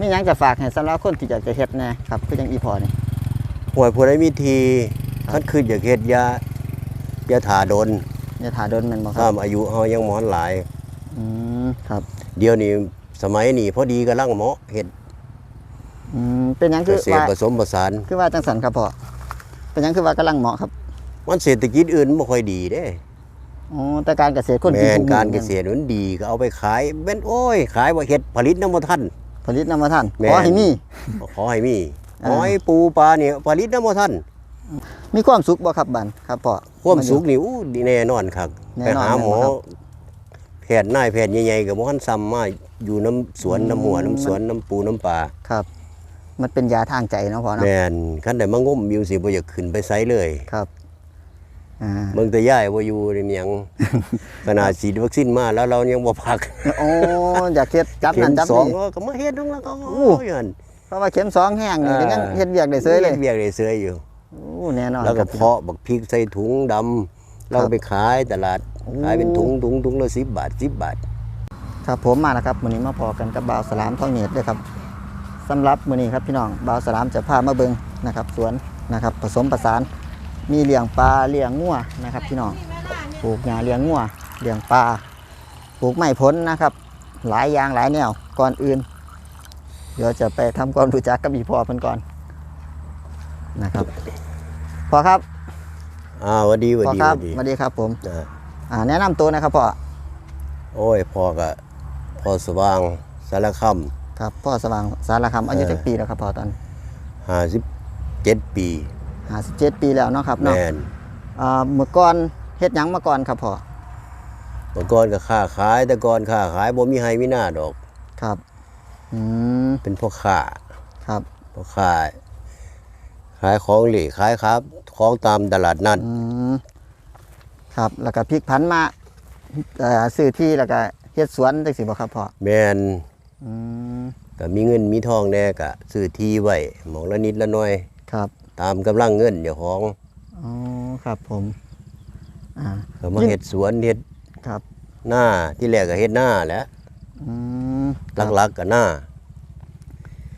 มีหยังจะฝากให้สำหรับคนที่อยากจะเฮ็ดแหน่ครับคือจังอีพอนี่หวยผู้ใดมีทีคันขึ้นอยากเฮ็ดอยาอย่าถ่าดนอย่าถาโดนแม่นบ่คตารับมอายุเฮายังหมอนหลาย อืมครับเดี๋ยวนี้สมัยนี้พอดีกำลังเหมาะเฮ็ดอืมเป็นหยังเกคือษตรว่าผสมผสาน คือว่าจังสันครับพ่อเป็นหยังคือว่ากำลังเหมาะครับมันเศรษฐกิจอื่นบ่ค่อยดีเด้อ๋อแต่การเกษตรคนแม่กินนทุการมื้อเกษตรมันดีก็เอาไปขายแม่นโอ้ย ขายบ่เฮ็ดผลิตนำบ่ทัน ผลิตนำมาท่านแม่น ขอให้มี ขอให้มีอ่า หอยปูปลาเนี่ยผลิตนำบ่ทันมีความสุขบ่ครับบันครับพ่อ ความสุขนี่อู้ดีแน่นอนครับแน่ไปนอนหาหมอแม่นบ่ครับ แพทย์นายแพทย์ใหญ่ๆก็บ่ทันซ้ำมาอยู่น้ำสวนน้ำหัวน้ำสวนน้ำปูน้ำปลาครับ มันเป็นยาทางใจเนาะพ่อเนาะแม่นคันได้มางมอยู่สิบ่อยากขึ้นไปไสเลย ครับ อ่าเบิ่งแต่ยายบ่อยู่นี่มันหยังขนาดฉีดวัคซีนมาแล้วเรายังบ่พักโอ้อยากเฮ็ดจับเข็นั่มนจับสองนี่ก็มาเฮ็ดของเราก็อู้โอ้ยหั่นเพราะว่าเข็มสองแห้งนี่ก็ยังอ่าเฮ็ดเวียกได้เสยเลยฮ็ดเวียกได้เสยอยู่โอ้แน่นอนแล้วก็ครับเพาะบักพริกใส่ถุงดำเราไปขายตลาดโอ้ขายเป็นถุงถุงถุงละ10บาท10บาทครับผมมาแล้วครับมื้อนี้มาพอกันกับบ่าวสลามทองเนียดด้วยครับสำหรับมื้อนี้ครับพี่น้องบ่าวสลามจะพามาเบิ่งนะครับ สวนนะครับ ผสมผสาน มีเลี้ยงปลาเลี้ยงงัวนะครับพี่น้องปลูกหญ้าเลี้ยงงัวเลี้ยงปลาปลูกไม้ผลนะครับ หลายอย่างหลายแนวก่อนอื่น เดี๋ยวจะไปทำความรู้จักกับอีพ่อเพิ่นก่อนนะครับพ่อครับอ่าหวัดดีหวัดพ่อดีคหรัวับดดีสวัสดีครับผมอ่าอ่าแนะนำตัวนะครับพ่อโอ้ยพ่อก็พ่อสว่างสารคครับพ่อสว่างสารคำอายุเออจักปีแล้วครับพ่อตอนำ57ปี 57ปีแล้วเนาะครับเนาะแม่นอ่าเมื่อก่อนเฮ็ดหยังมาก่อนครับพ่อเมื่อก่อนก็ค้าขาย แต่ก่อนค้าขายบ่มีให้มีหน้าดอก ครับอืมเป็นพ่อค้าครับพ่อค้าขายของเหล่ขายครับ ของตามตลาดนัดอืมครับแล้วก็พลิกผันมาเอ่อซื้อที่แล้วก็เฮ็ดสวนจังซี่บ่ครับพ่อแม่นอืมก็มีเงินมีทองแน่ก็ซื้อที่ไว้หมองละนิดละหน่อย ครับ ตามกำลังเงินเจ้าของอ๋อครับผมอ่าก็มาเฮ็ดสวนเฮ็ดครับหน้าที่แรกก็เฮ็ดหน้าแหล้วอืมครับหลักๆก็หน้า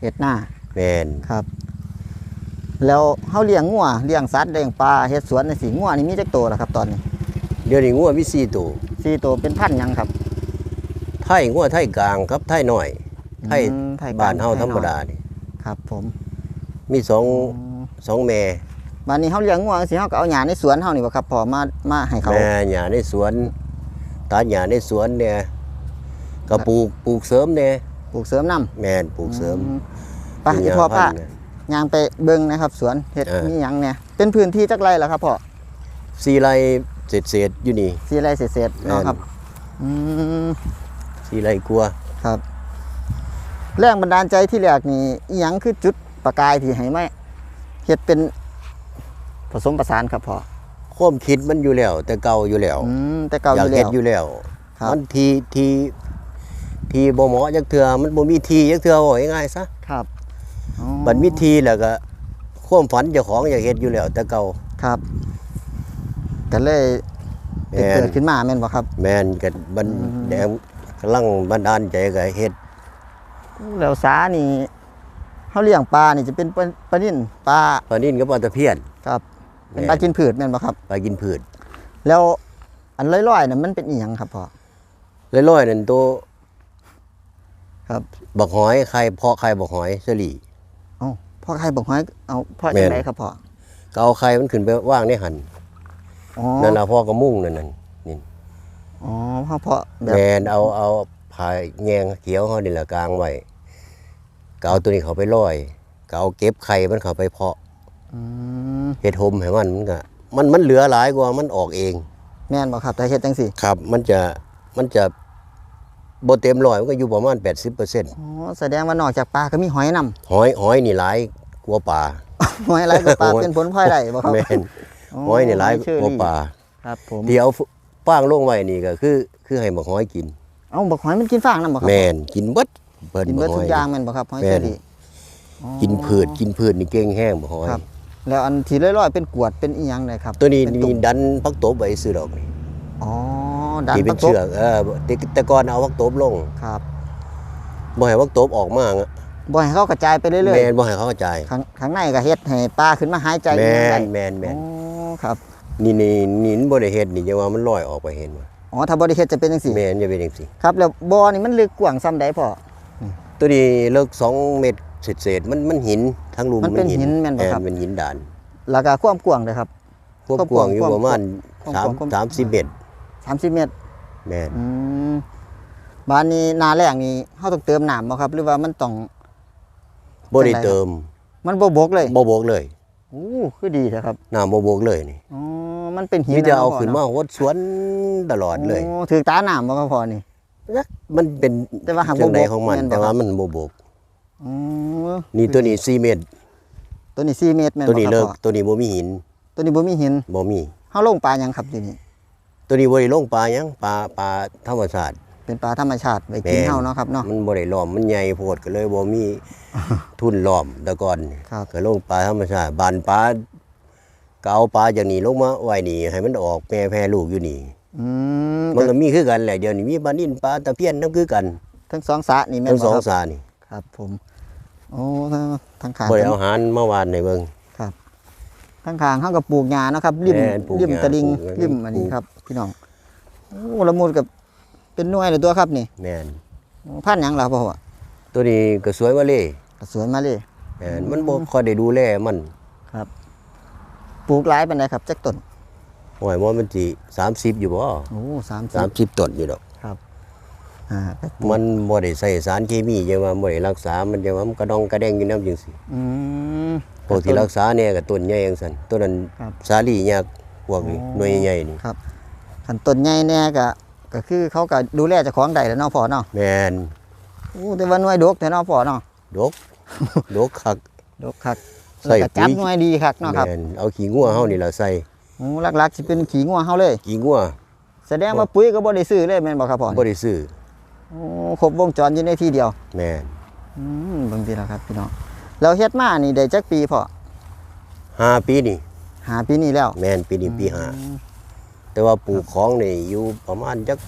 เฮ็ดหน้าแม่นครับ แล้วเฮาเลี้ยงงัวเลี้ยงสัตว์เลี้ยงปลาเฮ็ดสวนจังซี่งัวนี่มีจักโตแล้วครับตอนนี้เดี๋ยวนี้งัวมี4ตัวสี่โตเป็นพันธุ์หยังครับไทยงัวไทยกลางครับไทยน้อย ไทยอืมไทยกลางบ้านเฮาไทยน้อยธรรมดานี่ครับผมมีสอง สองแม่บัดนี้เฮาเลี้ยงงัวจังซี่เฮาก็เอาหญ้าในสวนเฮานี่บ่ครับพอมามาให้เขาแม่หญ้าในสวนตัดหญ้าในสวนเนี่ยก็ปลูกปลูกเสริมเนี่ยปลูกเสริมนํแม่นปลูกเสริมไปอีพ่อป้าย่างไปเบิ่งนะครับ สวนเฮ็ดเออมีหยังเนี่ยเป็นพื้นที่จักไรล่ะครับพ่อสี่ไร่เศษเศษๆอยู่นี่สี่ไร่เศษๆเนาะครับอืมสี่ไร่กลัวาครับ แรงบันดาลใจที่แรกนี่อีหยังคือจุดประกายที่ให้มา เฮ็ดเป็นผสมผสานครับพ่อความคิดมันอยู่แล้ว แต่เก่าอยู่แล้วอืมแต่เก่าออยากยู่แล้วเฮ็ดอยู่แล้วครับ มันทีทีทีบ่เหมาะจักเทื่อมันบ่มีทีจักเทื่อว่าง่ายๆซะครับอ๋อบัดมีทีแล้วก็ความฝันเจ้าของอยากเฮ็ดอยู่แล้ว แต่เก่าครับก็เลยเป็นแม่นเกิดขึ้นมาแม่นบ่ครับ แม่นก็บันอืมแดงกำลังบันดาลใจก็เฮ็ด แล้วสานี่ เฮาเลี้ยงปลานี่จะเป็นปลาปลานิ่นปลาปลานิ่นกับปลาตะเพียนครับ เป็นแม่นปลากินพืชแม่นบ่ครับปลากินพืชแล้วอันลอยๆน่ะมันเป็นอีหยังครับพ่อร้อยๆนั่นตัวครับบักหอยไข่เพาะไข่บักหอยสลีเอ้าพ่อใครบอกให้เอาพ่อแม่จังนไดครับพ่อก็เอาไข่มันขึ้นไปว่างในหันอ๋อนั่นล่ะพ่อก็มุ่งนั่นนั่นนี่อ๋อพ่อเพาะแบบแม่นเอาเอาผายแยงเขียวเฮานี่ล่ะกลางไว้ ก็เอาตัวนี้เขาไปลอยก็เอาเก็บไข่มันเข้าไปเพาะอืมเฮ็ดหมให้มันมันก็มันมันเหลือหลายกว่ามันออกเอง แม่นบ่ครับแต่เฮ็ดจังซี่ครับ มันจะมันจะบ่เต็มร้อยมันก็อยู่ประมาณ 80%อ๋อแสดงว่านอกจากปลาก็มีหอยนำหอยหอยนี่หลายกว่าปลาหอยอะไรก็ปลาหอยเป็นผลพลอยได้บ่ครับแม่นหอยนี่หลายเชอกว่ารี่ปลาครับผมที่เอาป้างลงไว้นี่ก็คือ คือให้บักหอยกินเอ้าบักหอยมันกินฟางนำบ่ครับแม่นกินเบิด เบิดกินเบิดบักหทุอกยอย่างแม่นบ่ครับหอยแม่เชอนรี่อ๋อกินพืชกินพืชนี่เก่งแห้งบักหอยครับ แล้วอันที่ลอยๆเป็นกวดเป็นอีหยังได้ครับตัวนี้เป็นี่มดันพักตบไว้ซื้อดอกนี่อ๋อดันที่เป็ประนตูเชือกเออแต่แต่ก่อนเอาพักตบลงครับบ่ให้พักตบออกมาอะบ่ให้เขากระจายไปเรื่อยแม่นบ่ให้เขากระจายๆข้างข้างในก็เฮ็ดให้ปลาขึ้นมาหายใจแม่ได้นแม่นแม่นโอ้ครับนี่นี่นี่มันบ่ได้เฮ็ดนี่จะว่ามันลอยออกไปเห็นบ่อ๋อถ้าบ่ได้เฮ็ดจะเป็นจังซี่แม่นจะเป็นจังซี่ครับแล้วบ่อนี่มันลึกกว้างซ้ำใดพ่อ ตัวนี้เลิก2เมตรเศษๆมันมันหินทั้งรูมมันเป็นหินแม่นบ่ครับเป็นหินด่านแล้วก็ความกว้างเด้อครับ ควบความกว้างอยู่ความประมาณความความความ3 30เมตร30 เมตร แม่นอืมบ้านนี้นาแรงนี่เฮาต้องเติมน้ำบ่ครับ หรือว่ามันต้อง บ่ได้จังใดครับเติมมันบ่บกเลยบ่บกเลยโอ้คือดีแท้ครับน้ำบ่บกเลยนี่อ๋อมันเป็นหินมีแต่เอาะขึ้นมาหดสวนตลอดเลย โอ้ถือตาน้ำบ่ครับพ่อนี่ มันเป็นแต่ว่าหากบ่จังไดบกของมันแม่นบ่แต่ว่าครับมันบ่บก อืมนี่ตัวนี้4เมตรตัวนี้4เมตรแม่นตัวบ่นี้คเลิรับกพ่อตัวนี้บ่มีหินตัวนี้บ่มีหินบ่มี เฮาลงปลาหยังครับทีนี้ตัวนี้บ่ได้ลงปลาหยังปลาปลาธรรมชาติเป็นปลาธรรมชาติไว้กินแม่นเฮาเนาะครับเนาะ มันบ่ได้ล้อมมันใหญ่โพดก็เลยบ่มี ทุนล้อมแต่ก่อนครับ ก็ลงปลาธรรมชาติบานปลาก็เอาปลาจากนี้ลงมาไว้นี่ให้มันออกแม่แพร่ลูกอยู่นี่ อืมมันก็มีคือกันแหละเดี๋ยวนี้มีปลานิ่นปลาตะเพียนนํคือกัน ทั้งสองสระนี่แม่นทั้งสบ่องครับสานี่ครับผมโอ้ทั้งขางบ่ได้เอาอาหารมาวานให้เบิ่งครับทั้งขางเฮาก็ปลูกหญ้าเนาะครับริมแม่นปลูกริมหญ้าตะลิงปลูกไว้ริมอันนี้ปลูก ครับพี่น้องโอ้ละมุดกับเป็นหน่วยเลยตัวครับนี่แม่นโอ้พันธุ์หยังล่ะพ่อวะตัวนี้ก็สวยมาเลยสวยมาเลยแม่นมันบ่ค่อยได้ดูแลมันปลูกหลายปานใดครับจักต้น โอ้ยว่ามันสิ30อยู่บ่โอ้สามสิบ30ต้นอยู่ดอกอ่ามันบ่ได้ใส่สารเคมีจังว่าบ่ได้รักษา มันจังว่ามันกระดองกระแดงอยู่น้ำจังซี่อืมพวกที่รักษาเนี่ยก็ต้นใหญ่จังซั่นต้นนั้นครับสาลียักษ์พวกนี้อ๋อหน่วยใหญ่ๆนี่ครับคันต้นใหญ่แน่ก็ก็คือเขาก็ดูแลเจ้าของได้แหล้วเนาะพ่อเนาะแม่นโอ้แต่ว่าหน่วยดกแต่เนาะพ่อเนาะดกดกคักดกคักใส่แล้วก็จับปุ๋ยหน่วยดีคักเนาะครับแม่นเอาขี้งัวเฮานี่ล่ะใส่โอ้หลักๆสิเป็นขี้งัวเฮาเลยขี้งัวแสดงว่าปุ๋ยก็บ่ได้ซื้อเลยแม่นบ่ครับพ่อบ่ได้ซื้อโอ้ครบวงจรอยู่ในที่เดียว แม่นอืมเบางทีแล้วครับพี่น้องเราเฮ็ดมานี่ได้จักปีพ่อห้าปีนี่หาปีนี้แล้วแม่นปีนี้ปีห้าแต่ว่าปลูกของนี่อยู่ประมาณจัก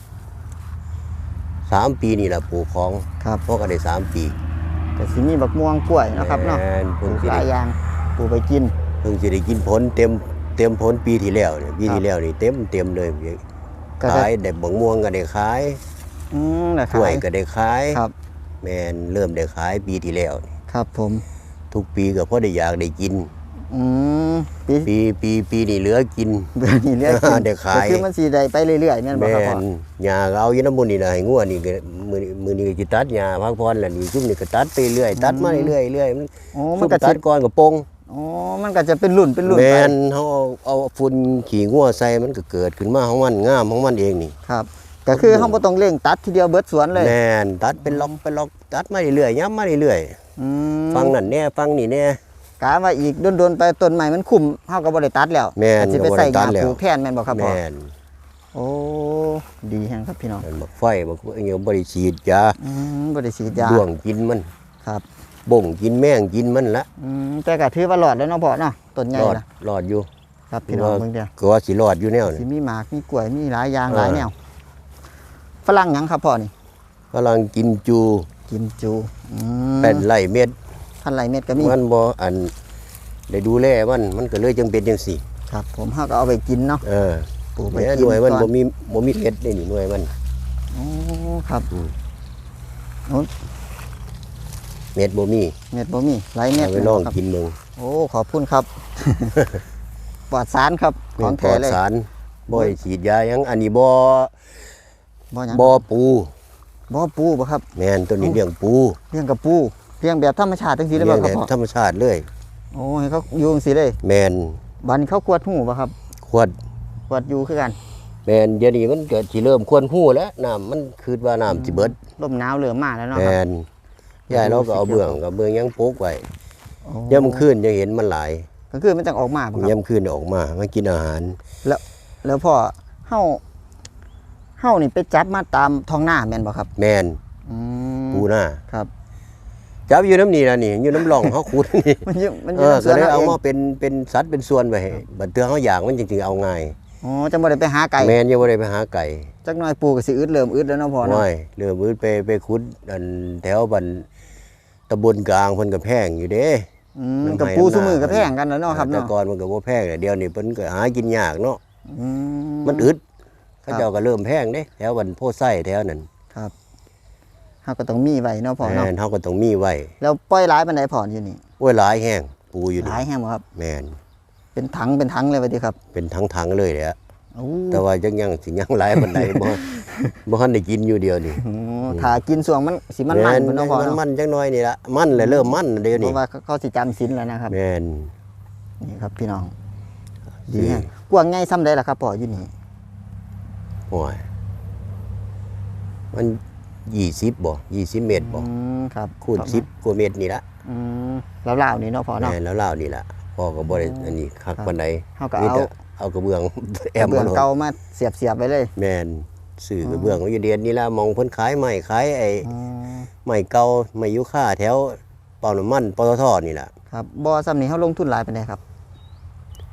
สามปีนี่ล่ะปลูกของครับเพราะก็ได้สามปีก็สิมีบักม่วงกล้วยเนาะครับเนาะแม่นปเพิ่ลูงกสิหลาได้ยอย่างปลูกไปกิน เพิ่งสิได้กินผลเต็ม เต็มผลปีที่แล้วเนี่ยปีครับที่แล้วนี่เต็มเต็มเลยก็ขายได้ได้บังม่วงก็ได้ขายอืมนะกล้วยขายก็ได้ขายครับ แม่นเริ่มได้ขายปีที่แล้วนี่ครับผม ทุกปีก็พอได้อยากได้กิน อืมปีปีปีปีนี้เหลือกิน เดือนนี้เรียกกินได้ขาย ก็คือมันสิได้ไปเรื่อยๆแม่นบ่แม่ครับพ่อนยาก็เอาอยู่น้ำมันนี่นะให้งัวนี่ก็มือนี้มือนี้ก็สิตัดยาพักผ่อนแล้วนี่ซุ่มนี่ก็ตัดไปเรื่อยตัดมาเรื่อยๆเรื่อยมันโอ้มัซุ่นมก็ตัสิดก่อนก็ปง อ๋อ มันก็จะเป็นรุ่นเป็นรุ่นแม่ไปนเฮาเอาเอาฝุ่นขี้งัวใส่มันก็เกิดขึ้นมาของมันงามของมันเองนี่ ครับ ก็คือเฮาบ่ต้องเร่งตัดทีเดียวเบิดสวนเลยแม่นตัดเป็นล็อกเป็นล็อกตัดมาเรื่อยๆย้ำมาเรื่อยอืมๆฟังนั่นแน่ฟังนี่แน่ กะว่าอีกโดนๆไปต้นใหม่มันคุ้มเฮาก็บ่ได้ตัดแล้วแม่นก็สิไปใส่ก็บ่ได้ตัยาดแล้วปลูกแทนแม่นบ่ครับพ่อแม่นโอ้ดีแฮงครับพี่น้อง มันบักไฟบักเงี้ยบ่ได้ฉีดยาอืมบ่ได้ฉีดยาด้วงกินมัน ครับ บ่งกินแม่งกินมันละอืมแต่ก็ถือว่าหลอดแล้วเนาะพ่อเนาะต้นใหญ่รอดนะรอดอยู่ครับพี่น้องเบิ่งเด้อก็ว่าสิรอดอยู่แนวสินี่มีหมากมีกล้วยมีหลายอย่างเออหลายแนวฝรั่งหยังครับพ่อนี่กำลังกินจูกิมจูอืมเป็นไร่เม็ดพันไรเม็ดก็มีมันบ่อันได้ดูแลมันมันก็เลยจังเป็นจังซี่ครับ ผมเฮาก็เอาไปกินเนาะเออปลูกไปแม่กินหน่วยมันก่อบ่มีบ่มีเม็ดนี่นี่หน่วยมัน โอ้ครับ เม็ดบ่มีเม็ดบ่มีไรเม็ดเอาไปลองครับกินเบิ่งโอ้ขอบคุณครับ ปลอดสารครับขแม่องนปลแท้อดเลยสารบ่ได้ฉีดยาหยังอันนี้บ่บ่หยังบ่ปูบ่ปูบ่ครับแม่นตัวนี้เลี้ยงปูเลี้ยงกับปูเลี้ยงแบบธรรมชาติจังซี่ได้เลี้บ่ยงครับแบบพ่อธรรมชาติเลยโอ้ให้เขาอยู่จังซี่เลย แม่นบัดนี้เขากวดหูบ่ครับ ขวดกวดอยู่คือกัน แม่นเดี๋ยวนี้มันก็สิเริ่มควรหู้แล้วน้ำมันคือว่าน้ำสิเบิดลมหนาวเริ่มมาแล้วเนาะคแม่รับน ยายเราก็เอาเบื้องกับเบื้องยังปลูกไว้โอ้ย่ำคืนยังเห็นมันหลายก็คือมันจะออกมาบ่ครับย่ำคืนออกมามากินอาหารแล้วพ่อเฮาเฮานี่ไปจับมาตามท้องหน้าแม่นบ่ครับ แม่นอืมปูหน้าครับจับอยู่น้ำนี่นะนี่อยู่น้ำหลองเขาขุดนี่มันอยู่มันอเอยู่อในสก็วนเลยเราเอาเองมาเป็นเป็นสัตว์เป็นส่วนไปให้บัดเตือเขาอยากมันจริงๆเอาง่ายอ๋อจะบ่ได้ไปหาไก่แม่นยังบ่ได้ไปหาไก่จักหน่อยปูก็สิอึดเริ่มอึดแล้วเนาะพ่อเนาะน้อยเริ่มมือไปไปขุดอันแถวบัน ตำบลกลางเพิ่นก็แพงอยู่เด้อืมมันกับให้ปูอำนาจซุมือกับแพงกันแล้วเนาะครับแต่เนาะก่อนมันก็บ่แพงแต่เดี๋ยวนี้เพิ่นก็หากินยากเนาะอืมันอึดครัเขาบ เจ้าก็เริ่มแพงเด้แถววันโพไส้แถวนั้นครับเฮาก็ต้องมีไว้เนาะพ่อเนาะแม่นเฮาก็ต้องมีไว้แล้วปล่อยหลายปานใดพ่ออยู่นี่โอ้ยหลายแห้งปูอยู่หนี่ลายแฮงบ่ครับ แม่นเป็นถังเป็นถังเลยว่าติครับ เป็นทั้งๆเลยแหละโอ้ แต่ว่ายังยังสิยังหลายปานใดบ่บ่ทันได้กินอยู่เดียวนี่โหถ้ากินส่วงมันสิมันมันเนาะพ่อมันเนาะมันจังน้อยนี่ละมันเลยเริ่มมันเดี๋ยวเพนี้ราะว่าเขาสิจำศีลแล้วนะครับแม่นนี่ครับพี่น้องดีสิแฮงกว้างใหญ่ซ้ำใดล่ะครับพ่ออยู่นี่โอ้ยมัน20บ่20เมตรบ่อืมครับคูณ10กว่าเมตรนี่ละอืมแล้วลาวนี่เนาะพ่อเนาะแม่นแล้วลาวนี่ละพ่อก็บ่ได้อันนี้คักปานใดเฮาก็มีเอาแต่ เอากระเบื้องแอแอมเบื้องมาโหลดเก่ามาเสียบเสียบๆไปเลย แม่นซื้อกระเบื้องไว้อยู่เดือนนี่ละมองเพิ่นขายไม้ขายไอ้อืมไม้เก่าไม้ยูคาแถวปั๊มน้ำมันปตทนี่ล่ะครับบ่ซ้ำนี้เฮาลงทุนหลายปานใดครับ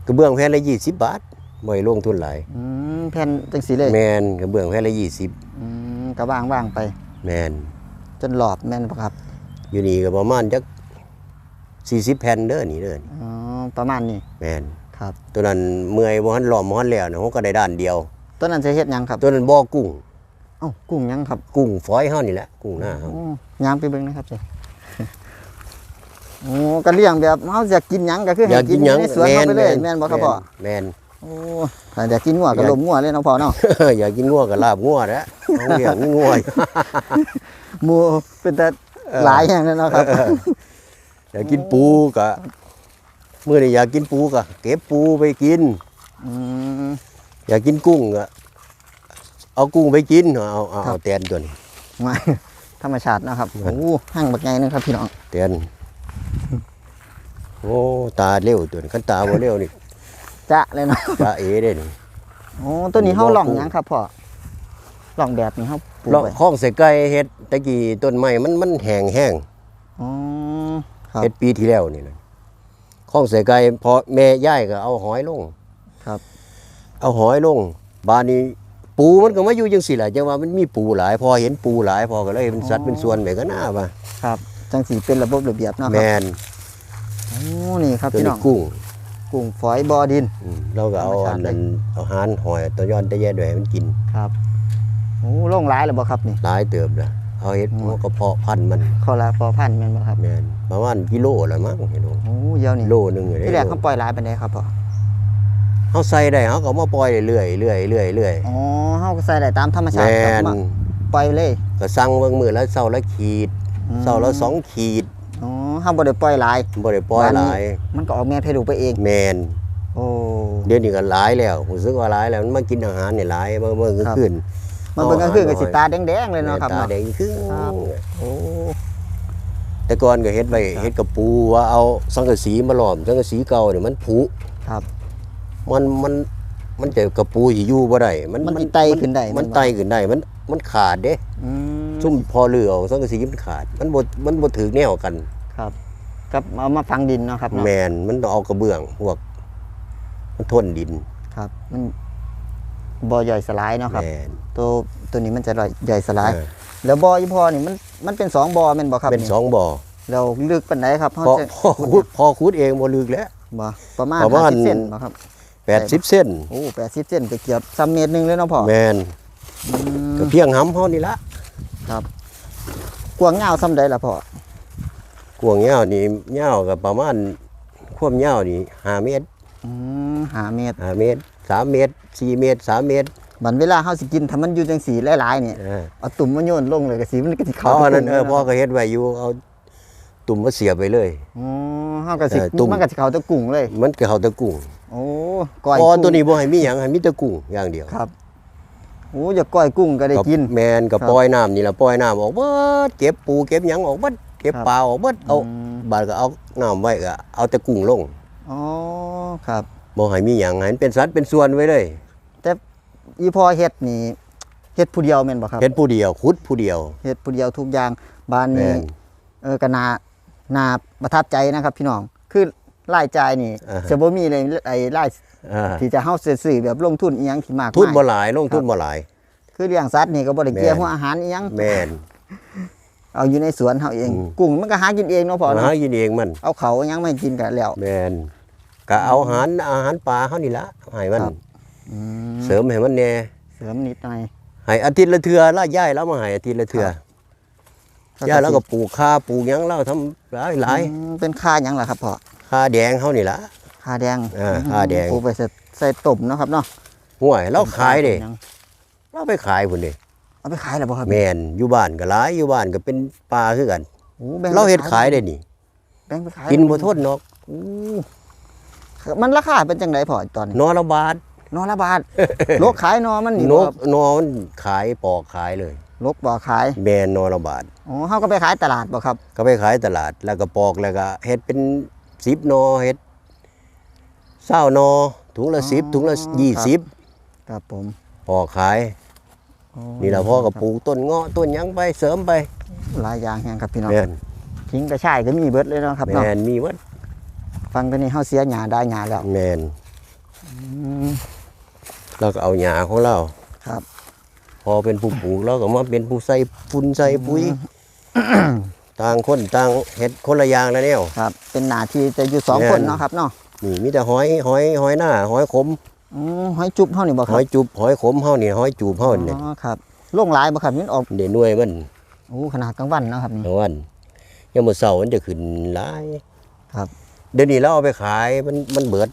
กระเบื้องแผ่นละ20บาทบ่ได้ลงทุนหลายอืมแผ่นจังสีเลย แม่นกระเบื้องแผ่นละอืมก็ว่างว่างๆไป20แม่นจนหลอบแม่นปะครับ อยู่นี่ก็ประมาณจัก40แผ่นเด้อนี่เด้อนี่อ๋อประมาณนี้แม่น ครับ ตัวนั้นเมื่อยบ่ทันหล้อมบ่ทันแล้วนะเฮาก็ได้ด้านเดียวต้นนั้นจะเฮ็ดหยังครับตัวนั้นบ่อกุ้ง เอ้ากุ้งหยังครับกุ้งฝอยเฮานี่แหละกุ้งหน้าเฮาโอ้ยามไปเบิ่งนะครับสิโอ้ก็เลี้ยงแบบเฮาอยากกินหยังก็คืออให้ยากกิกินนหยังในสวนเฮาไปเลยแม่นบ่ครับพ่อแม่น โอ้ถ้าอยากกินงัวก็ลมงัวเลยเนาะพ่อเนาะ อยากกินงัวก็ลาบงัวแหล้วเอาเลี้ยงงัวหมูเป็นแต่หลายอย่างเลยเนาะครับ อยากกินปูก็ มื้อนี้อยากกินปูก็เก็บปูไปกินอืมอยากกินกุ้งก็เอากุ้งไปกินเอาเอาครัเอาบแตนตัวนี้มาธรรมชาติเนาะครับนั่นโอ้หั่งบักใหญ่นึงครับพี่น้องแตนโอ้ตาเร็วตัวนี้คันตาบ่เร็วนี่จะเลยเนาะตาเอเด้นี่โอ้ตัวนี้เฮาบ่หล่องกุ้งหยังครับพ่อหล่องแบบนี้เฮาปลูกเลาะไว้คลองใส่ไก่เฮ็ดตะกี้ต้นไม้มันมันแห้งแห้งอ๋อครับเฮ็ดปีที่แล้วนี่นะ คลองใส่ไก่พอแม่ย่ายก็เอาหอยลงครับ เอาหอยลง บานนี้ปูมันก็มาอยู่จังสี่แหละจังว่ามันมีปูหลาย พอเห็นปูหลายพอก็เลยเป็นสัตว์เป็นส่วนไปก็น่าว่าครับจังสีเป็นระบบระเบียบเนาะคแมรับนโอ้นี่ครับตัวพี่น้นี้องกุ้งกุ้งฝอยบอดิน อืมเราก็เอาธรรมชาอัตินเลยนั้นเอาหานหอยตัวย้อนตะแย่ด้วยให้มันกิน ครับโอ้ลงหลายเลยบ่ครับนี่ หลายเติบละ เอาเฮ็ดอืมหัวกระเพาะพันธุ์มันข้อละพอพันแม่นบ่ครับแมนประมาณกิโลละมั้งเห็นบ่โอ้เดี๋ยวนี่โลหนึงอยู่ที่แรกเด้เขาปล่อยหลายปานใดครับพ่อเฮาใส่ได้เฮาก็เอามาปล่อยเรื่อยๆเรื่อยๆเรื่อยๆเรื่อยอ๋อเฮาก็ใส่ได้ตามธรรมๆชาแมติครับนมาปล่อยเลยก็สั่งเบิ่งมื้อละเช้าละขีดอืมเช้าละสองขีดอ๋อเฮาบ่ได้ปล่อยหลาย บ่ได้ปล่อยวันหนี้ลายมันก็ออกแม่เพลูกไปเอง แมนโอ้ เดี๋ยวนี้ก็หลายแล้วรู้สึกว่าหลายแล้วมันมากินอาหารนี่หลายเมื่อเมื่อครับคืน มันเบิ่งกลางคืนก็สิตาแดงๆเลยเนาะครับตาเนาะแดงคือครับโอ้แต่ก่อนก็เฮ็ดไว้เฮ็ดกับปูว่าเอาสังกะสีมาหลอมสังกะสีเก่าเนี่ยมันผุครับ มันมันมันจะกับปูสิอยู่บ่ได้มันมันสิไต่ขึ้นได้ มันมันบ่ไต่ขึ้นได้ มันมันขาดเด้อืมซุ่มพอเรือเอาสังกะสีมันขาด มันบ่มันบ่ถึกแนวกัน ครับกับเอามาฝังดินเนาะครับเนาะแมนมันต้องเอากระเบื้องพวก มันทนดิน ครับ มัน บ่ย่อยสลายเนาะครับ แมนตัวตัวนี้มันจะย่อยสลาย เออ แล้วบ่ออีพอนี่มันมันเป็นสองบ่อแม่นบ่ครับเป็นสองบ่อแล้วลึกปานใดครับเฮาพอจะพอขุดพอขุดเองบ่ลึกแล้ว บ่ประมาณประมาณ50เซนบ่ครับ80เส้นโอ้80เซนก็เกือบ3เมตรหนึงเลยเนาะพ่อแมนอืมก็เพียงห้ำเฮานี่ละครับกว้างยาวส่ำใดล่ะพ่อกวางยาวนี่ยาวก็ประมาณความยาวนี่5เมตรอืม5เมตร5เมตร 3เมตร4เมตร3เมตร บัดเวลาเฮาสิกินถ้ามันอยู่จังสีหลายๆนี่เออเอาตุ่มมาโยนลงเลยก็สิมันก็สิเข้าเอาอันนั้นตะเออกุ่มพ่อลยก็เฮ็ดไว้อยู่เอาตุ่มมาเสียบไปเลย อ๋อเฮาก็สิเออตุ่ม มันก็สิเข้าตะกุ่งเลย มันก็เข้าแตะกุ้งโอ้ก้อยพอกุ้งตัวนี้บ่ให้มีหยังให้มีแตะกุ้งอย่างเดียวครับโอ้อย่าก้อยกุ้งก็ได้กิน แมนก็ครับปล่อยน้ำนี่ล่ะปล่อยน้ำออกเบิดเก็บปูเก็บหยังออกเบิดเก็บครับ ปลาออกเบิดเอาอืมบาดก็เอาน้ำไว้ก็เอาแต่กุ้งลง อ๋อครับ บ่ให้มีหยังให้มันเป็นสัตว์เป็นส่วนไว้เลยแต่อีพอเฮ็ดนี่เฮ็ดผู้เดียวแม่นบ่ครับเฮ็ดผู้เดียวขุดผู้เดียวเฮ็ดผู้เดียวทุกอย่างบ้านนี้แม่นเออก็น่าน่าประทับใจนะครับพี่น้องคือรายจ่ายนี่อ่าฮะจะบ่มีเลยไอ้รายอ่าที่จะเฮาซื้อแบบลงทุนอีหยังที่มากทุนมายบ่หลายลงทุนบ่หลาย คือเลี้ยงสัตว์นี่ก็บ่ได้เกี่ยวแม่นหัวอาหารอีหยังแม่นเอาอยู่ในสวนเฮาเองอืมกุ้งมันก็หากินเองเนาะพ่อหาเนาะกินเองมันเอาเขายังไม่กินกันแล้วแมน ก็เอาอาหารอาหารปลาเขานี่ละให้มัน ครับ อืมเสริมให้มันแน่เสริมนิดหน่อยให้อาทิตย์ละเทื่อละย่ายแล้วมาให้อาทิตย์ละเทื่อครับย่ายแล้วก็ปลูกข้าปลูกหยังแล้วทำหลายหลายอืมเป็นค่าหยังล่ะครับพ่อข้าแดงเขานี่ละ ค่าแดงอ่าค่าแดง ปลูกไปใส่ใส่ต้มเนาะครับเนาะห่วยเราขายเด้ป็นหงเราไปขายพุ่นเด้เอาไปขายแล้วบ่ครับแมนอยู่บ้านก็หลายอยู่บ้านก็เป็นปลาคือกัน โอ้แบ่งไปเราเฮ็ดขายได้นี่ แบ่งไปขายกินบ่ทนเนาะโอ้ มันราคาเป็นจังไดพ่อตอนนี้นอละบาทนอละบาทโลกขายนอมันนี่นบ่กครับนอมันขายปอกขายเลยโลกบ่ขายแมนนอละบาท อ๋อเฮาก็ไปขายตลาดบ่ครับ ก็ไปขายตลาดแล้วก็ปอกแล้วก็เฮ็ดเป็นสิบนอเฮ็ดเศร้านอถุงละสิบถุงละยี่สิบครับผมปอกขาย โอ้นี่แหละพ่อก็ปลูกต้นเงาะต้นหยังไปเสริมไปหลายอย่างแฮงครับพี่น้องแมนทิ้งกระชายก็มีเบิดเลยเนาะครับแมเนาะนมีวัด ฟังตัวนี้เฮาเสียหญ้าได้หญ้าแล้วแมนอืมเราก็เอาหญ้าของเราครับ พอเป็นผู้ปลูกเราก็มาเป็นผู้ใส่ฝุ่นใส่ปุ๋ยต่างคนต่างเฮ็ดคนละอย่างแล้วเนี่ย ครับ เป็นหน้าที่จะอยู่สองแม่น คนเนาะครับเนาะนี่มีแต่หอยหอยหอยหน้าหอยขมอืมหอยจุบเฮานี่บ่คหรับอยจุบหอยขมเฮานี่หอยจูบเฮานี่อ๋อครับลงหลายบ่ครับนี่ออกเดี๋ยวหน่วยมันโอ้ขนาดกลางวันเนาะครับนี่ ทั้งวันยามมื้อเช้ามันจะขึ้นหลายครับ เดี๋ยวนี้เราเอาไปขายมันมันเบิด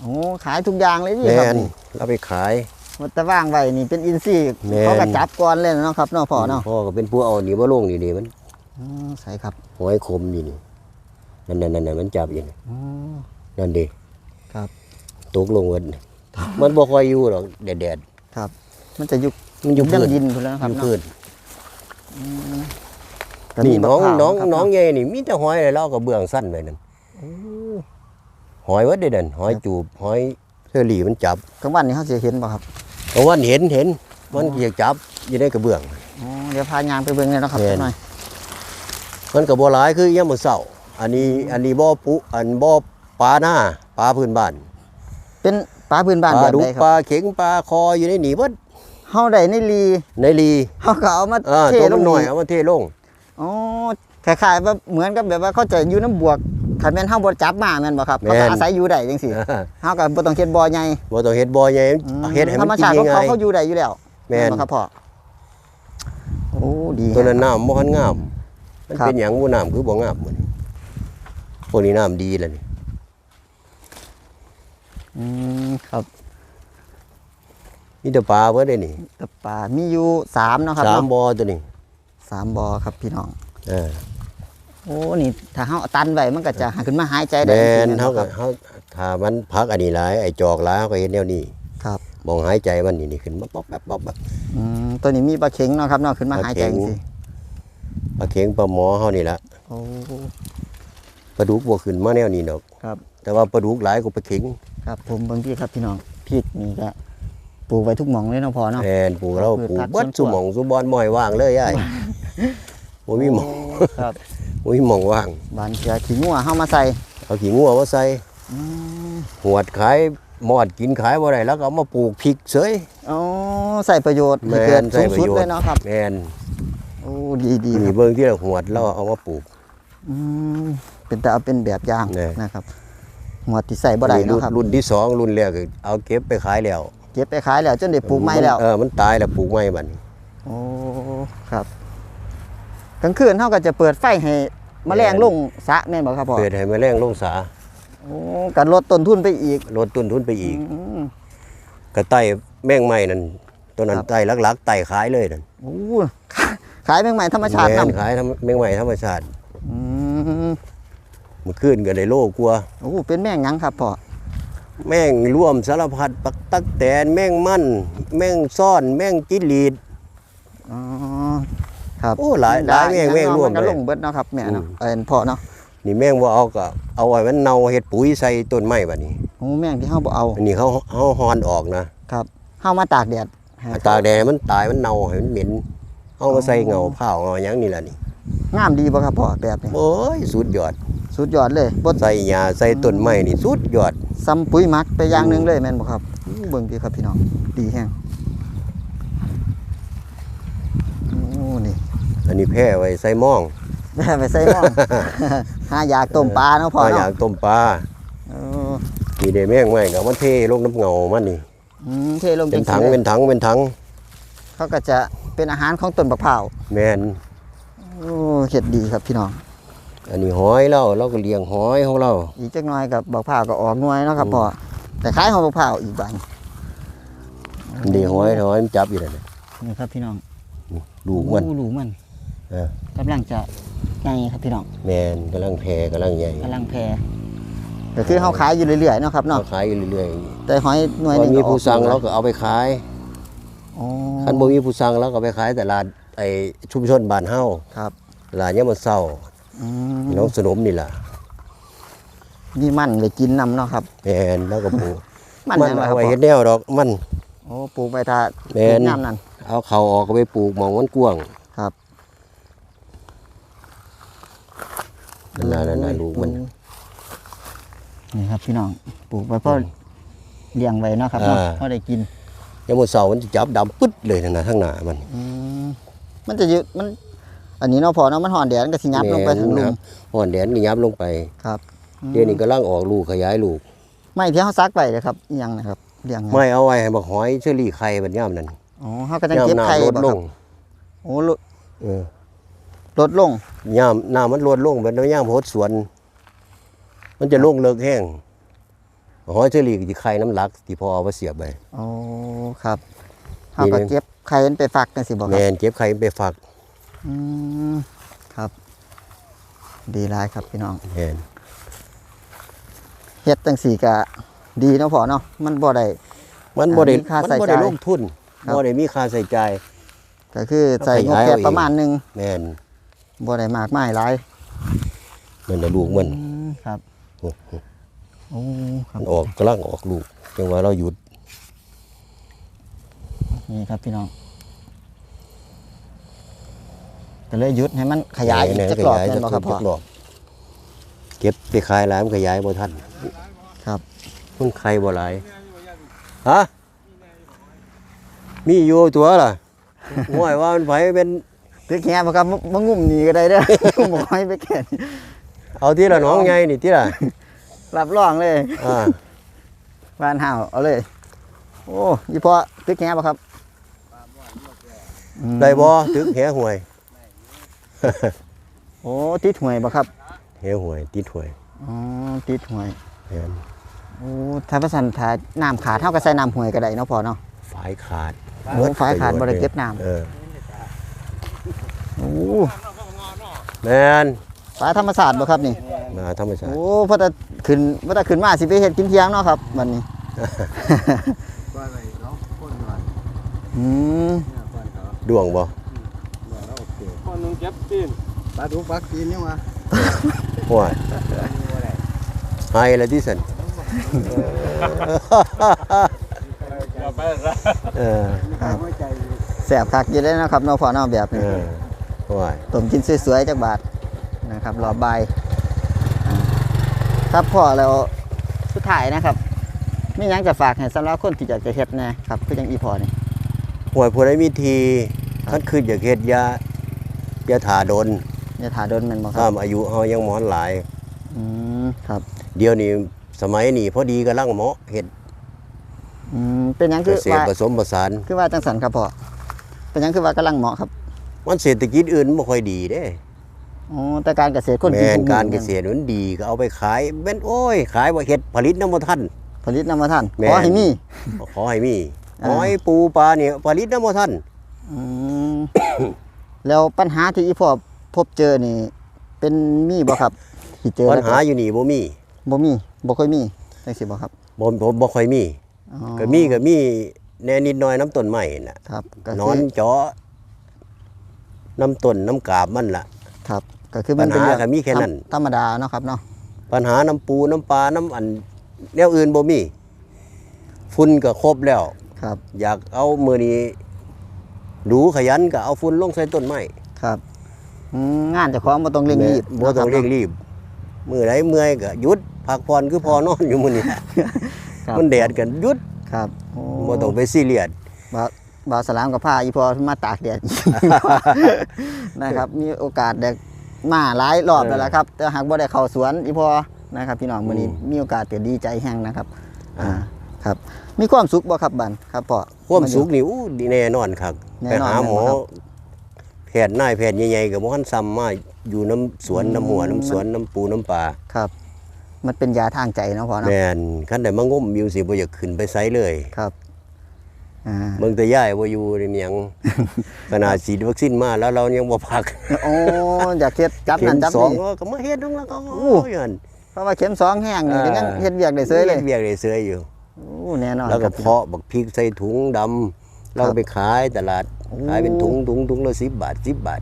โอ้ขายทุกอย่างเลยนี่แมครับนนี่เราไปขาย มันแต่ว่างไว้นี่เป็นอินซีย์แม่น เขาก็จับก่อนเลยเนาะครับเนาะพ่อเนาะพ่อก็เป็นผู้เอานี่มาลงนี่นี่มันอืมใส่ครับหอยขมนี่นี่นั่นนั่นนั่นนั่นมันจับอยู่นี่อ๋อนั่นดิครับตกลงวันมันบ่ค่อยอยู่หรอกแดดครับ มันจะอยู่ๆมันอยู่เรื่พื้องนดินพุ่นแล้วอครับยู่เนาะพื้นก็นี่มีน้องมะพร้าวน้องครับน้องใหญ่นี่มีแต่หอยเลยเราก็เบื้องสั้นไปนั่น หอยวัดเดนั่นหอยจูบหอยเชอรี่มันจับกลางวันนี่เขาจะเห็นบ่ครับเพราะวันเห็นเห็นมันอยากจับอยู่ในกระเบื้องอ๋อเดี๋ยวพายางไปเบิ่งเลยเนาะครับแม่นหน่อยมันก็บ่หลายคือยามมื้อเช้าอันนี้อันนี้บ่ปุอันบ่ปลาหน้าปลาพื้นบ้าน เป็นปลาพื้นบ้านปแบลาบดุใดกคปรับลาเข็งปลาคออยู่ในนี่เบิดเฮาได้ในลีในรีเฮาก็เอามาอ่าเทตัวลมันงหน่อยนี่เอามาเทลงอ๋อคล้ายๆว่าเหมือนกับแบบว่าเขาจะอยู่น้ำบวก คันแม่นเฮาบ่จับมาแม่นบ่ครับเขาก็อาศัยอยู่ได้จังซี่อ่าเฮาก็บ่ต้องเฮ็ดบ่อใหญ่บ่ต้องเฮ็ดบ่อใหญ่อืมเฮ็ดให้ธรมัรมนกินชาติของง่าเขายเขาอยู่ได้อยู่แล้วแม่นบ่ครับพ่อโอ้ดีๆตัวนั้นน้ำบ่คันงามมันครับ เป็นหยังบ่น้ำคือบ่งามมื้อนี้พวกนี้น้ำดีแล้วนี่อืมครับมีแต่ปลาเบิดได้นี่แต่ปลามีอยู่สามเนาะครับสามเนาะบ่อตัวนี้สามบ่อครับพี่น้อง เออ โอ้นี่ถ้าเฮาเอาตันไว้มันก็จะหาขึ้นมาหายใจได้แม่นจริงๆเฮาก็ครับเฮาถ้ามันพักอันนี้หลายไอ้จอกหลายเฮาก็เฮ็ดแนวนี้ครับมองหายใจมันนี่นี่ขึ้นมาป๊อกแป๊บป๊อกแป๊บอืมตัวนี้มีปลาเข็งเนาะครับเนาะขึ้นมาปลาหายเข็ใจงสิปลาเข็งปลาหมอเฮานี่ล่ะโอ้ปลาดุกบ่ขึ้นมาแนวนี้ดอกครับ แต่ว่าปลาดุกหลายกว่าปลาเข็งครับ ผมเบางทีครับพี่น้องพริกนี่ก็ปลูกไว้ทุกหม่องเลยเนาะพอเนาะแม่นปลูกเราพืชปลูกผักเบิดสวนครัวสุหม่องสุบอนม้อยว่างเลยยายบ่มีหม่องครับ บ่มีหม่องว่างบานเสียขี้งัวเฮามาใส่เอาขี้งัวมาใส่อืมหวดขายหมอดกินขายบ่ได้แล้วก็เอามาปลูกพริกเสยอ๋อใส่ประโยชน์ให้แม่นเกิดใส่สูงประสุดโยชน์เลยเนาะครับแม่นโอ้ดีดีคนี่รับเบิ่งที่เราหวดเราเอามาปลูกอืมเป็นแต่เอาเป็นแบบอย่างแน่นะครับหัวที่ใส่บ่ได้รุ่เนาะนครับรุ่นที่สองรุ่นแรกก็เอาเก็บไปขายแล้ว เก็บไปขายแล้วจนได้ปลูกใหม่แล้วเออมันตายแล้วปลูกใหม่บัดนี้โอ้ครับ กลางคืนเฮาก็จะเปิดไฟให้แมลงลงสระแม่นบ่ครับพ่อเปิดให้แมลงลงสาโอ้ก็ลดต้นทุนไปอีกลดต้นทุนไปอีกอืมกระไต่แมงไม้นั่นตัวนั้นครับไต่หลักๆไต่ขายเลยนั่นโอ้ขายแมงใหม่ธรรมชาติแม่นํนขายทำแมงไม้ธรรมชาติอืมมันขึ้นกันได้โลกลัวาโอ้เป็นแมงหยังครับพ่อแม่งร่วมสารพัดปักตักแตนแม่งมันแม่งซ่อน แม่งจิลีดอ๋อ ครับโอ้หลายหลายแม่งแม่งร่วมนก็เลยลงเบิดเนาะครับแม่เนาะอืมเอ็นพ่อเนาะนี่แม่งว่าเอาก็เอาไว้มันเน่าเฮ็ดปุ๋ยใส่ต้นไม้บัดนี้โอ้แมงที่เฮาบ่เอาอันนี้เขาเขาฮอนออกนะครับเฮามาตากแดดให้ตากแดดให้มันตายมันเน่าให้มันเหม็นเอามาใส่เงาเผาเงาหยังนี่ล่ะนี่งามดีบ่ครับพ่อแบบนี้โอ้ยสุดยอดสุดยอดเลยบ่ใส่หญ้าใส่ต้นไม้นี่สุดยอดซ้ำปุ๋ยหมักไปอย่างหนึงเลยแม่นบ่ครับอู้เบิ่งดีครับพี่น้องดีแฮงโอ้นี่ อันนี้แพ้ไว้ใส่หม่อง ไปใส่หม้องหาอยากต้มปลาเนาะพ่อถ้าอเนาะยากต้มปลาเออมีได้แม่งไว้ก็มันเทลงน้ำเงามันนี่ อืมเทลงเป็นจัถังซี่เป็นถัง เป็นถัง เขาก็จะเป็นอาหารของต้นบักพร้าวแม่นโอ้เฮ็ดดีครับพี่น้อง อันนี้หอยเราเราก็เลี้ยงหอยของเรา อีกจักหน่อยกับบักพร้าวก็ออกหน่วยเนาะครับพ่อแต่คล้ายของบักพร้าวอีกบางอันนี้หอยหอยมันจับอยู่นั่นน่ะนี่ครับพี่น้องลูกมันโอ้ลูกมันเออกำลังจะไงครับพี่น้องแม่นกำลังแพร่กำลังใหญ่กำลังแพร่ก็คือเฮาขายอยู่เรื่อยๆเนาะครับเราเนาะขายอยู่เรื่อยแต่หอยหน่วยๆหพนึองมีก็ออกผู้สั่งลูกเราก็เอาไปขายอ๋อคันบ่มีผู้สั่งเราก็ไปขายแต่ลาดไอ้ชุมชนบ้านเฮาครับลาดยามมื้อเช้าอืมน้องสนมนี่ล่ะนี่มันไปกินนํเนาะครับ แม่นแล้วก็ปลูกมันมันยังไงคเอารับไว้พ่อเฮ็ดแนวดอกมัน โอ้ปลูกไปทาแม่น น้ำนั่น เอาเขาออกก็ไปปลูกหมองมันกว้างครับ นั่นน่ะนั่นน่ะลูกมันนี่ครับพี่น้องปลูกไปเพราะเลี้ยงไว้เนาะครับเนาะอ่าเพราะได้กินยามมื้อเช้ามันจะจับดำปึ๊ดเลยนั่นน่ะข้างหน้ามันอืมมันจะอยืดมัน อันนี้เนาะพอเนาะมันห่อนแดดมันก็สิยับลงไปถึงลุแม่มนครับอ่อนแดดนี่ยับลงไปครับเดี๋ยวนี้กำลังออกลูกขยายลูก ไม่ที่เขาซักไปเลยครับอิหยังนะครับเลี้ยงไงไม่เอาไว้ให้บักหอยเชอรี่ไข่บัดยามนั้นอ๋อเขาก็จะยามเก็บหน้าไข่ลดบ่ลครับงโอ้ลดเออ ลดลงยามหน้ามันลดลงเป็นยามโพดสวน มันจะลงเลิกแห้งหอยเชอรี่ก็สิไข่น้ำหลักที่พอเอามาเสียบไปโอ้ครับเขานี่ก็เลยเก็บไข่มันไปฝักกันสิบอกคแม่รับนเก็บไข่ไปฝักอืมครับ ดีหลายครับพี่น้องแม่นเฮ็ดจังสี่ก็ดีเนาะพอเนาะมันบ่ได้มันบ่ได้มีค่ามันใส่บ่ได้จ่ายลงทุนครับบ่ได้มีค่าใส่จ่ายก็คือใส่ขงบยายแค่เอาเองประมาณหนึงแม่น บ่ได้มากมายหลายนั่นน่ะลูกมันอืมครับโอ้โหโอ้ครัมับนออกกำลังออกลูกจังว่าเราหยุดนี่ครับพี่น้องก็เลยหยุดให้มันขยายอีกแน่ๆจักรอบขยายแม่นบ่ครับจัพ่อกรอบเก็บไปขายหลายมันขยายบ่ทันครับมันใครบ่หลายฮะมีอยู่ตัวล่ะ ห่วยว่ามันไผเป็น ตึกแฮบ่ครับมางุ่มนี่ก็ได้เด้อ บ่ให้ไปแค่นี้เอาที่ละน้องไงนี่ที่ละรับรองเลยอ่าบ้านเฮาเอาเลย โอ้ยี่พอตึกแฮบ่ครับอืมได้บ่ตึกแหห่วย โอ้ติดหวยบ่ครับแหห่วย ติดห่วยอ๋อติดหวยแม่นโอ้ถ้าประสันถ้าน้ำขาดเท่ากับใส่น้ำหวยก็ได้เนาะพอเนาะ ฝายขาดโอ้ฝายขาดบ่ได้เก็บน้ำ เออโอ้ แม่นสายธรรมศาสตร์บ่ครับนี่มาธรรมชาติโอ้พอจะขึ้นพอจะขึ้นมาสิไปเฮ็ดกินเที่ยงเนาะครับวันนี้อืมดวงบ่คนนึงเก็บตีนปลาดุกปักตีนนี่มาห่วยไฮละที่สันอย่าไปละเออครับแสบคักอยู่ได้เนาะครับเนาะพอเนาะแบบเอนี้อห่วย ต้มกินสวยๆจักบาทนะครับรอบบ่ายอ่าครับพ่อแล้วสุดท้ายนะครับมีหยังจะฝากให้สำหรับคนที่อยากจะเฮ็ดแหนะครับคือจังอีพอนี่ห่วยผู้ใดมีทีคันขึ้นอยากเฮ็ดอยาอย่าถ่าดนอย่าถาโดนแมันบ่คตารับมอายุเฮายังหมอนหลายอืมครับ เดี๋ยวนี้สมัยนี้พอดีกำลังเหมาะเฮ็ดอืมเป็นหยังเกคือษตรว่าผสมผสานคือว่าจังสันครับพ่อเป็นหยังคือว่ากำลังเหมาะครับ มันเศรษฐกิจอื่นบ่ค่อยดีเด้อ๋อแต่การเกษตรคนแม่นทุการเกษตรมันดีก็เอาไปขายแม่นโอ้ย ขายว่าเฮ็ดผลิตน้ำบ่ทันผลิตน้ำมาท่านแม่นขอให้มีขอให้มีอ่าหอยปูปลาเนี่ยผลิตน้ำบ่ทันอืมแล้วปัญหาที่อีพ่อพบเจอนี่ เป็นมีบ่ครับที่เจอปัญแล้วหาอยู่นี่บ่มีบ่มีบ่ค่อยมีจังซี่บ่ครับบ่บ่บ่ค่อยมีอ๋อก็มีก็มีแหน่นิดหน่อยน้ำต้นไม้น่ะครับก็นคืออนเจาะ น้ำต้นน้ำกาบมันล่ะ ครับก็คือมันเป็นปัญหาเรื่องก็มีแค่นั้น ธรรมดาเนาะครับเนาะปัญหาน้ำปูน้ำปลาน้ำอันแนวอื่นบ่มีฝุ่นก็ครบแล้ว ครับอยากเอามือนี้หรูขยันก็เอาฝุ่นลงใส่ต้นไม้ครับอืมงานเจ้าของบ่ต้องเร่งรีบบ่ต้องเร่งนาะรีบมือไหนเมื่อยก็หยุดพักผ่อนคือพอนอนอยู่มื้อนี้ ครับมันแดดกันหยุดครับโอ้บ่ต้องไปซีเรียสบ่าว บ่าวสลามกับพาอีพอมาตากแดด นะครับ มีโอกาสได้มาหลายรอบเออแล้วล่ะครับ แต่หากบ่ได้เข้าสวนอีพอนะครับ พี่น้องมื้อนี้อืมมีโอกาสก็ดีใจแฮงนะครับอ่าอ่าครับ มีความสุขบ่ครับบันครับพ่อความสุขนี่อู้ดีแน่นอนครับแน่ไปนอนหาหมอแน่นอนครับแพทย์นายแพทย์ใหญ่ๆกับบ่ทันซ้ำมาอยู่น้ำสวนน้ำหัวน้ำสวนน้ำปูน้ำปลาครับ มันเป็นยาทางใจเนาะพ่อเนาะแม่นคันได้มางมอยู่สิบ่อยากขึ้นไปไสเลยครับ อ่าเบิ่งแต่ย่ายบ่อยู่นี่มีหยังขนาดฉีดวัคซีนมาแล้วเรายังบ่พักโอ้อยากเฮ็ดจับเข็นั่มนจับสองนี่ก็มาเฮ็ดตรงแล้วก็อู้โอ้ยหั่นเพราะว่าเข็มสองแห้งนี่ก็ยังอ่าเฮ็ดเวียกได้เสยเลยฮ็ดเวียกได้เสยอยู่โอ้แน่นอนแล้วคก็รับเพาะบักพริกใส่ถุงดำเราก็ไปขายตลาดโอ้ขายเป็นถุงถุงถุงละ10บาท10บาท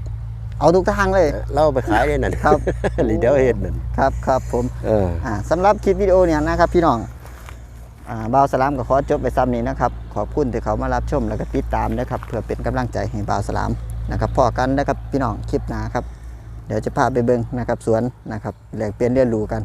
เอาทุกทางเลย เราเอาไปขายได้นั่นครับเลยเดี๋ยวเฮ็ดนั่นครับครับผมเอออ่าสำหรับคลิปวิดีโอเนี่ยนะครับพี่น้องอ่า บ่าวสลามก็ขอจบไปซ้ำนี้นะครับ ขอบคุณที่เขามารับชมแล้วก็ติดตามนะครับเพื่อเป็นกำลังใจให้บ่าวสลามนะครับพอกันนะครับพี่น้องคลิปหน้าครับ เดี๋ยวจะพาไปเบิ่งนะครับสวนนะครับแลกเปลี่ยนเรียนรู้กัน